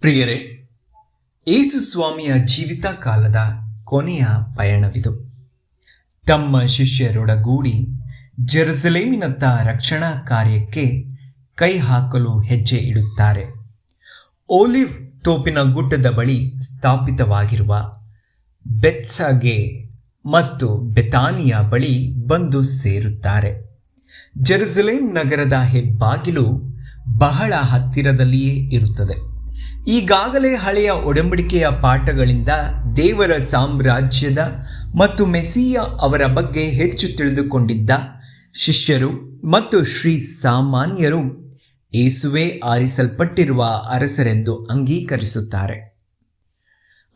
ಪ್ರಿಯರೇ, ಏಸು ಸ್ವಾಮಿಯ ಜೀವಿತ ಕಾಲದ ಕೊನೆಯ ಪಯಣವಿದು. ತಮ್ಮ ಶಿಷ್ಯರೊಡಗೂಡಿ ಜೆರುಸಲೇಮಿನತ್ತ ರಕ್ಷಣಾ ಕಾರ್ಯಕ್ಕೆ ಕೈ ಹಾಕಲು ಹೆಜ್ಜೆ ಇಡುತ್ತಾರೆ. ಓಲಿವ್ ತೋಪಿನ ಗುಡ್ಡದ ಬಳಿ ಸ್ಥಾಪಿತವಾಗಿರುವ ಬೆತ್ಸಗೆ ಮತ್ತು ಬೆತಾನಿಯ ಬಳಿ ಬಂದು ಸೇರುತ್ತಾರೆ. ಜೆರುಸಲೇಮ್ ನಗರದ ಹೆಬ್ಬಾಗಿಲು ಬಹಳ ಹತ್ತಿರದಲ್ಲಿಯೇ ಇರುತ್ತದೆ. ಈಗಾಗಲೇ ಹಳೆಯ ಒಡಂಬಡಿಕೆಯ ಪಾಠಗಳಿಂದ ದೇವರ ಸಾಮ್ರಾಜ್ಯದ ಮತ್ತು ಮೆಸ್ಸಿಯ ಅವರ ಬಗ್ಗೆ ಹೆಚ್ಚು ತಿಳಿದುಕೊಂಡಿದ್ದ ಶಿಷ್ಯರು ಮತ್ತು ಶ್ರೀ ಸಾಮಾನ್ಯರು ಏಸುವೆ ಆರಿಸಲ್ಪಟ್ಟಿರುವ ಅರಸರೆಂದು ಅಂಗೀಕರಿಸುತ್ತಾರೆ.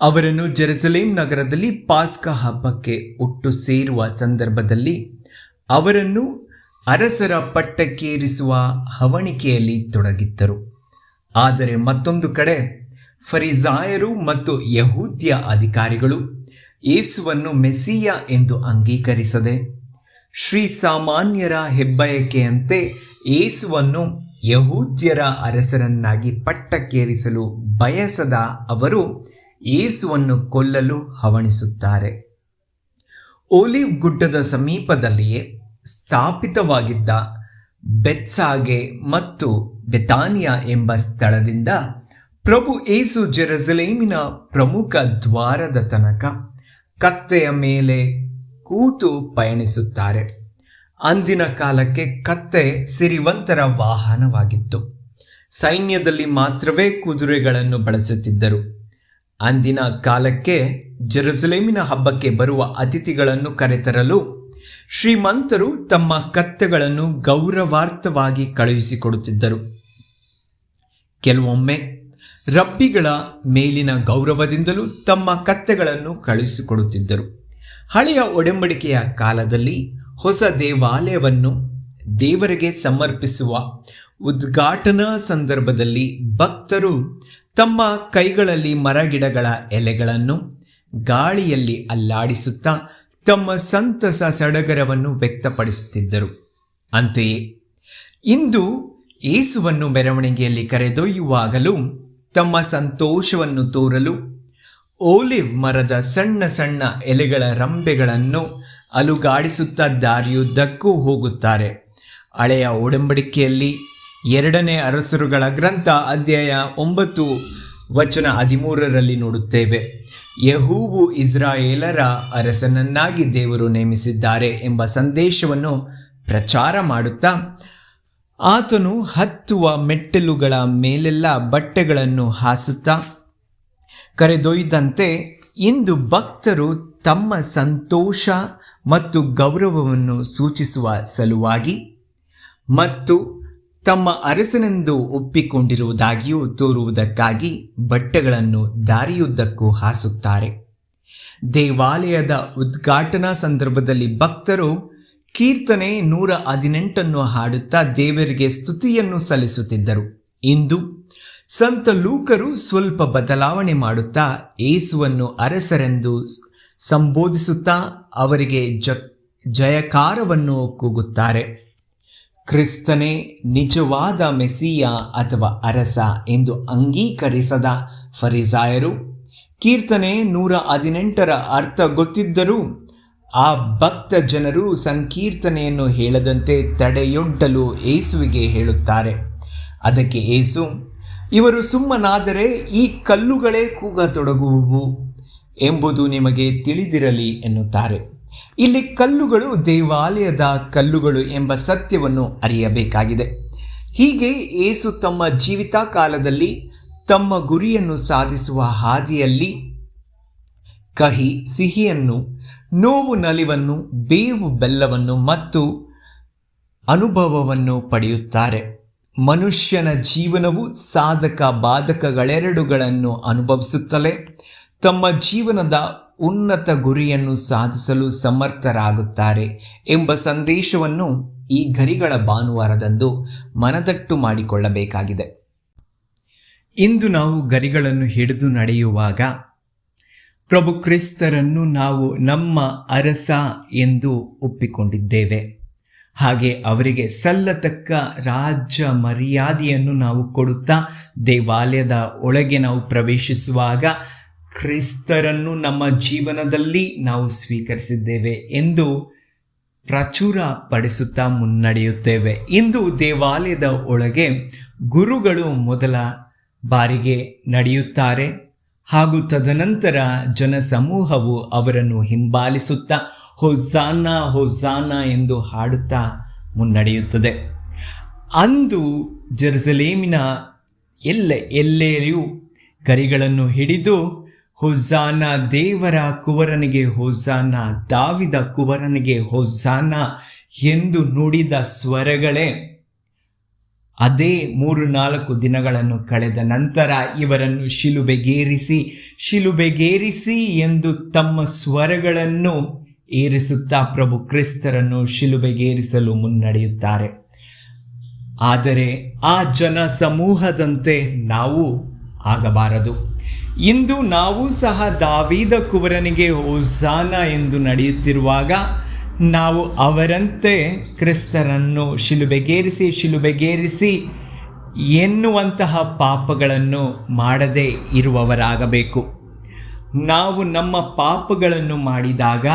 ಅವರನ್ನು ಜೆರುಸಲೇಂ ನಗರದಲ್ಲಿ ಪಾಸ್ಕ ಹಬ್ಬಕ್ಕೆ ಒಟ್ಟು ಸೇರುವ ಸಂದರ್ಭದಲ್ಲಿ ಅವರನ್ನು ಅರಸರ ಪಟ್ಟಕ್ಕೇರಿಸುವ ಹವಣಿಕೆಯಲ್ಲಿ ತೊಡಗಿದ್ದರು. ಆದರೆ ಮತ್ತೊಂದು ಕಡೆ ಫರಿಜಾಯರು ಮತ್ತು ಯಹೂದ್ಯ ಅಧಿಕಾರಿಗಳು ಯೇಸುವನ್ನು ಮೆಸ್ಸಿಯ ಎಂದು ಅಂಗೀಕರಿಸದೆ ಶ್ರೀ ಸಾಮಾನ್ಯರ ಹೆಬ್ಬಯಕೆಯಂತೆ ಯೇಸುವನ್ನು ಯಹೂದ್ಯರ ಅರಸರನ್ನಾಗಿ ಪಟ್ಟಕ್ಕೇರಿಸಲು ಬಯಸದ ಅವರು ಯೇಸುವನ್ನು ಕೊಲ್ಲಲು ಹವಣಿಸುತ್ತಾರೆ. ಓಲಿವ್ ಗುಡ್ಡದ ಸಮೀಪದಲ್ಲಿಯೇ ಸ್ಥಾಪಿತವಾಗಿದ್ದ ಬೆತ್ಸಾಗೆ ಮತ್ತು ಬೆತಾನಿಯಾ ಎಂಬ ಸ್ಥಳದಿಂದ ಪ್ರಭು ಏಸು ಜೆರುಸಲೇಮಿನ ಪ್ರಮುಖ ದ್ವಾರದ ತನಕ ಕತ್ತೆಯ ಮೇಲೆ ಕೂತು ಪಯಣಿಸುತ್ತಾರೆ. ಅಂದಿನ ಕಾಲಕ್ಕೆ ಕತ್ತೆ ಸಿರಿವಂತರ ವಾಹನವಾಗಿತ್ತು. ಸೈನ್ಯದಲ್ಲಿ ಮಾತ್ರವೇ ಕುದುರೆಗಳನ್ನು ಬಳಸುತ್ತಿದ್ದರು. ಅಂದಿನ ಕಾಲಕ್ಕೆ ಜೆರುಸಲೇಮಿನ ಹಬ್ಬಕ್ಕೆ ಬರುವ ಅತಿಥಿಗಳನ್ನು ಕರೆತರಲು ಶ್ರೀಮಂತರು ತಮ್ಮ ಕತ್ತೆಗಳನ್ನು ಗೌರವಾರ್ಥವಾಗಿ ಕಳುಹಿಸಿಕೊಡುತ್ತಿದ್ದರು. ಕೆಲವೊಮ್ಮೆ ರಬ್ಬಿಗಳ ಮೇಲಿನ ಗೌರವದಿಂದಲೂ ತಮ್ಮ ಕತ್ತೆಗಳನ್ನು ಕಳುಹಿಸಿಕೊಡುತ್ತಿದ್ದರು. ಹಳೆಯ ಒಡಂಬಡಿಕೆಯ ಕಾಲದಲ್ಲಿ ಹೊಸ ದೇವಾಲಯವನ್ನು ದೇವರಿಗೆ ಸಮರ್ಪಿಸುವ ಉದ್ಘಾಟನಾ ಸಂದರ್ಭದಲ್ಲಿ ಭಕ್ತರು ತಮ್ಮ ಕೈಗಳಲ್ಲಿ ಮರಗಿಡಗಳ ಎಲೆಗಳನ್ನು ಗಾಳಿಯಲ್ಲಿ ಅಲ್ಲಾಡಿಸುತ್ತಾ ತಮ್ಮ ಸಂತಸ ಸಡಗರವನ್ನು ವ್ಯಕ್ತಪಡಿಸುತ್ತಿದ್ದರು. ಅಂತೆಯೇ ಇಂದು ಯೇಸುವನ್ನು ಮೆರವಣಿಗೆಯಲ್ಲಿ ಕರೆದೊಯ್ಯುವಾಗಲೂ ತಮ್ಮ ಸಂತೋಷವನ್ನು ತೋರಲು ಓಲಿವ್ ಮರದ ಸಣ್ಣ ಸಣ್ಣ ಎಲೆಗಳ ರಂಬೆಗಳನ್ನು ಅಲುಗಾಡಿಸುತ್ತಾ ದಾರಿಯುದ್ದಕ್ಕೂ ಹೋಗುತ್ತಾರೆ. ಹಳೆಯ ಒಡಂಬಡಿಕೆಯಲ್ಲಿ ಎರಡನೇ ಅರಸರುಗಳ ಗ್ರಂಥ ಅಧ್ಯಾಯ ಒಂಬತ್ತು ವಚನ ಹದಿಮೂರರಲ್ಲಿ ನೋಡುತ್ತೇವೆ, ಯಹೂವು ಇಸ್ರಾಯೇಲರ ಅರಸನನ್ನಾಗಿ ದೇವರು ನೇಮಿಸಿದ್ದಾರೆ ಎಂಬ ಸಂದೇಶವನ್ನು ಪ್ರಚಾರ ಮಾಡುತ್ತಾ ಆತನು ಹತ್ತುವ ಮೆಟ್ಟಿಲುಗಳ ಮೇಲೆಲ್ಲ ಬಟ್ಟೆಗಳನ್ನು ಹಾಸುತ್ತಾ ಕರೆದೊಯ್ದಂತೆ ಇಂದು ಭಕ್ತರು ತಮ್ಮ ಸಂತೋಷ ಮತ್ತು ಗೌರವವನ್ನು ಸೂಚಿಸುವ ಸಲುವಾಗಿ ಮತ್ತು ತಮ್ಮ ಅರಸನೆಂದು ಒಪ್ಪಿಕೊಂಡಿರುವುದಾಗಿಯೂ ತೋರುವುದಕ್ಕಾಗಿ ಬಟ್ಟೆಗಳನ್ನು ದಾರಿಯುದ್ದಕ್ಕೂ ಹಾಸುತ್ತಾರೆ. ದೇವಾಲಯದ ಉದ್ಘಾಟನಾ ಸಂದರ್ಭದಲ್ಲಿ ಭಕ್ತರು ಕೀರ್ತನೆ ನೂರ ಹದಿನೆಂಟನ್ನು ಹಾಡುತ್ತಾ ದೇವರಿಗೆ ಸ್ತುತಿಯನ್ನು ಸಲ್ಲಿಸುತ್ತಿದ್ದರು. ಇಂದು ಸಂತ ಲೂಕರು ಸ್ವಲ್ಪ ಬದಲಾವಣೆ ಮಾಡುತ್ತಾ ಏಸುವನ್ನು ಅರಸರೆಂದು ಸಂಬೋಧಿಸುತ್ತಾ ಅವರಿಗೆ ಜಯಕಾರವನ್ನು ಕೂಗುತ್ತಾರೆ. ಕ್ರಿಸ್ತನೇ ನಿಜವಾದ ಮೆಸ್ಸಿಯ ಅಥವಾ ಅರಸ ಎಂದು ಅಂಗೀಕರಿಸದ ಫರಿಸಾಯರು ಕೀರ್ತನೆ ನೂರ ಹದಿನೆಂಟರ ಅರ್ಥ ಗೊತ್ತಿದ್ದರೂ ಆ ಭಕ್ತ ಜನರು ಸಂಕೀರ್ತನೆಯನ್ನು ಹೇಳದಂತೆ ತಡೆಯೊಡ್ಡಲು ಏಸುವಿಗೆ ಹೇಳುತ್ತಾರೆ. ಅದಕ್ಕೆ ಏಸು, ಇವರು ಸುಮ್ಮನಾದರೆ ಈ ಕಲ್ಲುಗಳೇ ಕೂಗತೊಡಗುವು ಎಂಬುದು ನಿಮಗೆ ತಿಳಿದಿರಲಿ ಎನ್ನುತ್ತಾರೆ. ಇಲ್ಲಿ ಕಲ್ಲುಗಳು ದೇವಾಲಯದ ಕಲ್ಲುಗಳು ಎಂಬ ಸತ್ಯವನ್ನು ಅರಿಯಬೇಕಾಗಿದೆ. ಹೀಗೆ ಏಸು ತಮ್ಮ ಜೀವಿತ ಕಾಲದಲ್ಲಿ ತಮ್ಮ ಗುರಿಯನ್ನು ಸಾಧಿಸುವ ಹಾದಿಯಲ್ಲಿ ಕಹಿ, ಸಿಹಿಯನ್ನು ನೋವು ನಲಿವನ್ನು, ಬೇವು ಬೆಲ್ಲವನ್ನು ಮತ್ತು ಅನುಭವವನ್ನು ಪಡೆಯುತ್ತಾರೆ. ಮನುಷ್ಯನ ಜೀವನವು ಸಾಧಕ ಬಾಧಕಗಳೆರಡುಗಳನ್ನು ಅನುಭವಿಸುತ್ತಲೇ ತಮ್ಮ ಜೀವನದ ಉನ್ನತ ಗುರಿಯನ್ನು ಸಾಧಿಸಲು ಸಮರ್ಥರಾಗುತ್ತಾರೆ ಎಂಬ ಸಂದೇಶವನ್ನು ಈ ಗರಿಗಳ ಭಾನುವಾರದಂದು ಮನದಟ್ಟು ಮಾಡಿಕೊಳ್ಳಬೇಕಾಗಿದೆ. ಇಂದು ನಾವು ಗರಿಗಳನ್ನು ಹಿಡಿದು ನಡೆಯುವಾಗ ಪ್ರಭು ಕ್ರಿಸ್ತರನ್ನು ನಾವು ನಮ್ಮ ಅರಸ ಎಂದು ಒಪ್ಪಿಕೊಂಡಿದ್ದೇವೆ. ಹಾಗೆ ಅವರಿಗೆ ಸಲ್ಲತಕ್ಕ ರಾಜ್ಯ ಮರ್ಯಾದೆಯನ್ನು ನಾವು ಕೊಡುತ್ತಾ ದೇವಾಲಯದ ಒಳಗೆ ನಾವು ಪ್ರವೇಶಿಸುವಾಗ ಕ್ರಿಸ್ತರನ್ನು ನಮ್ಮ ಜೀವನದಲ್ಲಿ ನಾವು ಸ್ವೀಕರಿಸಿದ್ದೇವೆ ಎಂದು ಪ್ರಚುರ ಪಡಿಸುತ್ತಾ ಮುನ್ನಡೆಯುತ್ತೇವೆ. ಇಂದು ದೇವಾಲಯದ ಒಳಗೆ ಗುರುಗಳು ಮೊದಲ ಬಾರಿಗೆ ನಡೆಯುತ್ತಾರೆ. ಹಾಗೂ ತದನಂತರ ಜನಸಮೂಹವು ಅವರನ್ನು ಹಿಂಬಾಲಿಸುತ್ತಾ, ಹೊಸಾನ ಹೊಸಾನ ಎಂದು ಹಾಡುತ್ತಾ ಮುನ್ನಡೆಯುತ್ತದೆ. ಅಂದು ಜೆರುಸಲೇಮಿನ ಎಲ್ಲ ಎಲ್ಲೆಯೂ ಗರಿಗಳನ್ನು ಹಿಡಿದು, ಹೊಸಾನ ದೇವರ ಕುವರನಿಗೆ ಹೊಸಾನ ದಾವಿದ ಕುವರನಿಗೆ ಹೊಸಾನ ಎಂದು ನುಡಿದ ಸ್ವರಗಳೇ ಅದೇ ಮೂರು ನಾಲ್ಕು ದಿನಗಳನ್ನು ಕಳೆದ ನಂತರ ಇವರನ್ನು ಶಿಲುಬೆಗೇರಿಸಿ ಶಿಲುಬೆಗೇರಿಸಿ ಎಂದು ತಮ್ಮ ಸ್ವರಗಳನ್ನು ಏರಿಸುತ್ತಾ ಪ್ರಭು ಕ್ರಿಸ್ತರನ್ನು ಶಿಲುಬೆಗೇರಿಸಲು ಮುನ್ನಡೆಯುತ್ತಾರೆ. ಆದರೆ ಆ ಜನ ಸಮೂಹದಂತೆ ನಾವು ಆಗಬಾರದು. ಇಂದು ನಾವು ಸಹ ದಾವಿದ ಕುವರನಿಗೆ ಹೋಸಾನ ಎಂದು ನಡೆಯುತ್ತಿರುವಾಗ ನಾವು ಅವರಂತೆ ಕ್ರಿಸ್ತರನ್ನು ಶಿಲುಬೆಗೇರಿಸಿ ಶಿಲುಬೆಗೇರಿಸಿ ಎನ್ನುವಂತಹ ಪಾಪಗಳನ್ನು ಮಾಡದೇ ಇರುವವರಾಗಬೇಕು. ನಾವು ನಮ್ಮ ಪಾಪಗಳನ್ನು ಮಾಡಿದಾಗ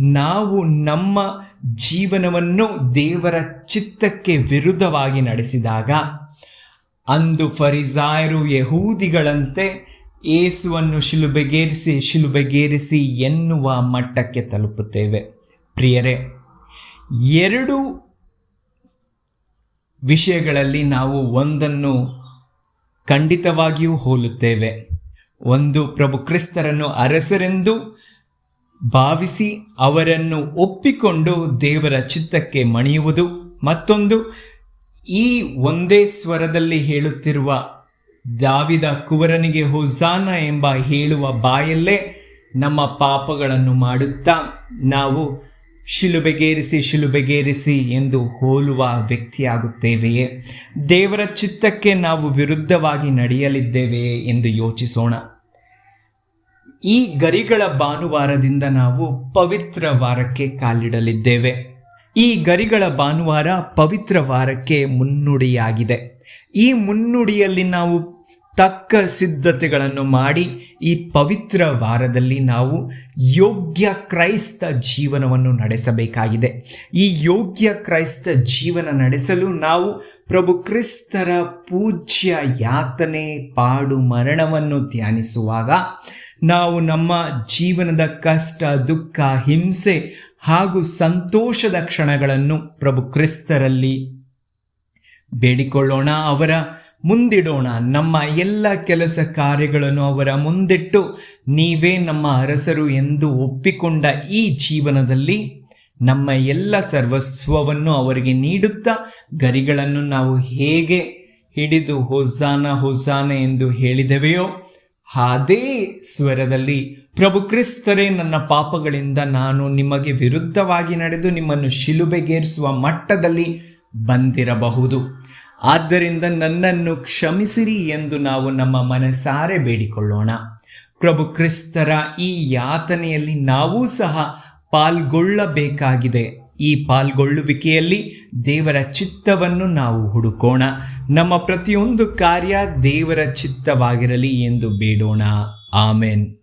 ನಾವು ನಮ್ಮ ಜೀವನವನ್ನು ದೇವರ ಚಿತ್ತಕ್ಕೆ ವಿರುದ್ಧವಾಗಿ ನಡೆಸಿದಾಗ ಅಂದು ಫರಿಸಾಯರು ಯಹೂದಿಗಳಂತೆ ಏಸುವನ್ನು ಶಿಲುಬೆಗೇರಿಸಿ ಶಿಲುಬೆಗೇರಿಸಿ ಎನ್ನುವ ಮಟ್ಟಕ್ಕೆ ತಲುಪುತ್ತೇವೆ. ಪ್ರಿಯರೇ, ಎರಡು ವಿಷಯಗಳಲ್ಲಿ ನಾವು ಒಂದನ್ನು ಖಂಡಿತವಾಗಿಯೂ ಹೋಲುತ್ತೇವೆ. ಒಂದು ಪ್ರಭು ಕ್ರಿಸ್ತರನ್ನು ಅರಸರೆಂದು ಭಾವಿಸಿ ಅವರನ್ನು ಒಪ್ಪಿಕೊಂಡು ದೇವರ ಚಿತ್ತಕ್ಕೆ ಮಣಿಯುವುದು. ಮತ್ತೊಂದು, ಈ ಒಂದೇ ಸ್ವರದಲ್ಲಿ ಹೇಳುತ್ತಿರುವ ದಾವಿದ ಕುವರನಿಗೆ ಹೊಸಾನ ಎಂಬ ಹೇಳುವ ಬಾಯಲ್ಲೇ ನಮ್ಮ ಪಾಪಗಳನ್ನು ಮಾಡುತ್ತಾ ನಾವು ಶಿಲುಬೆಗೇರಿಸಿ ಶಿಲುಬೆಗೇರಿಸಿ ಎಂದು ಹೋಲುವ ವ್ಯಕ್ತಿಯಾಗುತ್ತೇವೆಯೇ? ದೇವರ ಚಿತ್ತಕ್ಕೆ ನಾವು ವಿರುದ್ಧವಾಗಿ ನಡೆಯಲಿದ್ದೇವೆಯೇ ಎಂದು ಯೋಚಿಸೋಣ. ಈ ಗರಿಗಳ ಭಾನುವಾರದಿಂದ ನಾವು ಪವಿತ್ರ ವಾರಕ್ಕೆ ಕಾಲಿಡಲಿದ್ದೇವೆ. ಈ ಗರಿಗಳ ಭಾನುವಾರ ಪವಿತ್ರ ವಾರಕ್ಕೆ ಮುನ್ನುಡಿಯಾಗಿದೆ. ಈ ಮುನ್ನುಡಿಯಲ್ಲಿ ನಾವು ತಕ್ಕ ಸಿದ್ಧತೆಗಳನ್ನು ಮಾಡಿ ಈ ಪವಿತ್ರ ವಾರದಲ್ಲಿ ನಾವು ಯೋಗ್ಯ ಕ್ರೈಸ್ತ ಜೀವನವನ್ನು ನಡೆಸಬೇಕಾಗಿದೆ. ಈ ಯೋಗ್ಯ ಕ್ರೈಸ್ತ ಜೀವನ ನಡೆಸಲು ನಾವು ಪ್ರಭು ಕ್ರಿಸ್ತರ ಪೂಜ್ಯ ಯಾತನೆ, ಪಾಡು, ಮರಣವನ್ನು ಧ್ಯಾನಿಸುವಾಗ ನಾವು ನಮ್ಮ ಜೀವನದ ಕಷ್ಟ, ದುಃಖ, ಹಿಂಸೆ ಹಾಗೂ ಸಂತೋಷದ ಕ್ಷಣಗಳನ್ನು ಪ್ರಭು ಕ್ರಿಸ್ತರಲ್ಲಿ ಬೇಡಿಕೊಳ್ಳೋಣ. ಅವರ ಮುಂದಿಡೋಣ. ನಮ್ಮ ಎಲ್ಲ ಕೆಲಸ ಕಾರ್ಯಗಳನ್ನು ಅವರ ಮುಂದಿಟ್ಟು ನೀವೇ ನಮ್ಮ ಅರಸರು ಎಂದು ಒಪ್ಪಿಕೊಂಡ ಈ ಜೀವನದಲ್ಲಿ ನಮ್ಮ ಎಲ್ಲ ಸರ್ವಸ್ವವನ್ನು ಅವರಿಗೆ ನೀಡುತ್ತಾ ಗರಿಗಳನ್ನು ನಾವು ಹೇಗೆ ಹಿಡಿದು ಹೊಸಾನ ಹೊಸಾನ ಎಂದು ಹೇಳಿದೆವೆಯೋ ಅದೇ ಸ್ವರದಲ್ಲಿ, ಪ್ರಭು ಕ್ರಿಸ್ತರೇ, ನನ್ನ ಪಾಪಗಳಿಂದ ನಾನು ನಿಮಗೆ ವಿರುದ್ಧವಾಗಿ ನಡೆದು ನಿಮ್ಮನ್ನು ಶಿಲುಬೆಗೇರಿಸುವ ಮಟ್ಟದಲ್ಲಿ ಬಂದಿರಬಹುದು. ಆದ್ದರಿಂದ ನನ್ನನ್ನು ಕ್ಷಮಿಸಿರಿ ಎಂದು ನಾವು ನಮ್ಮ ಮನಸಾರೆ ಬೇಡಿಕೊಳ್ಳೋಣ. ಪ್ರಭು ಕ್ರಿಸ್ತರ ಈ ಯಾತನೆಯಲ್ಲಿ ನಾವೂ ಸಹ ಪಾಲ್ಗೊಳ್ಳಬೇಕಾಗಿದೆ. ಈ ಪಾಲ್ಗೊಳ್ಳುವಿಕೆಯಲ್ಲಿ ದೇವರ ಚಿತ್ತವನ್ನು ನಾವು ಹುಡುಕೋಣ. ನಮ್ಮ ಪ್ರತಿಯೊಂದು ಕಾರ್ಯ ದೇವರ ಚಿತ್ತವಾಗಿರಲಿ ಎಂದು ಬೇಡೋಣ. ಆಮೇನ್.